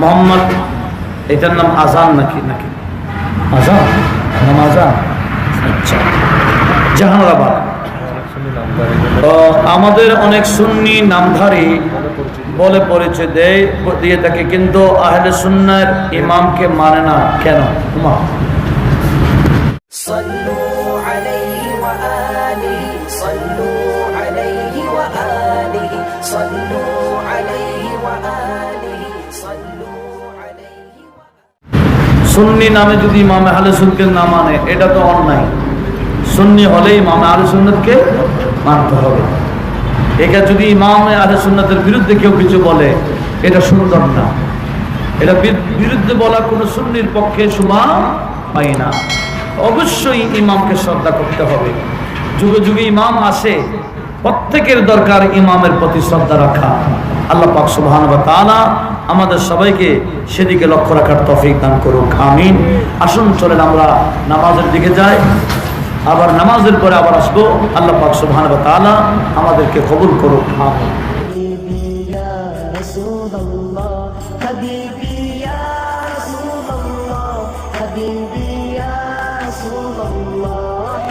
মোহাম্মদ এটার নাম আজান নাকি নাকি আজান নাম আজান আচ্ছা জাহানারাবাদ তো আমাদের অনেক সুন্নি নামধারী বলে পরিচয় দেয় দিয়ে থাকে কিন্তু আহলে সুন্নার ইমামকে মানে না কেন উমা صلوا عليه সুন্নি নামে যদি ইমামে আহলে সুন্নতকে না মানে এটা তো অন্যায়। সুন্নি হলেই ইমামে আহলে সুন্নতকে মানতে হবে। এটা যদি ইমামে আহলে সুন্নতের বিরুদ্ধে কেউ কিছু বলে, এটা সুন্দর না। এটা বিরুদ্ধে বলা কোনো সুন্নির পক্ষে সুমা পাই না। অবশ্যই ইমামকে শ্রদ্ধা করতে হবে। যুগে যুগে ইমাম আসে, প্রত্যেকের দরকার ইমামের প্রতি শ্রদ্ধা রাখা। আল্লাহ পাক সুবহান বা তাআলা আমাদের সবাইকে সেদিকে লক্ষ্য রাখার তফিক দান করুক আমিন আসুন চলেন আমরা নামাজের দিকে যাই আবার নামাজের পরে আবার আসবো আল্লাহ পাক সুবহান বা তাআলা আমাদেরকে কবুল করুক আমিন حبيبي يا رسول الله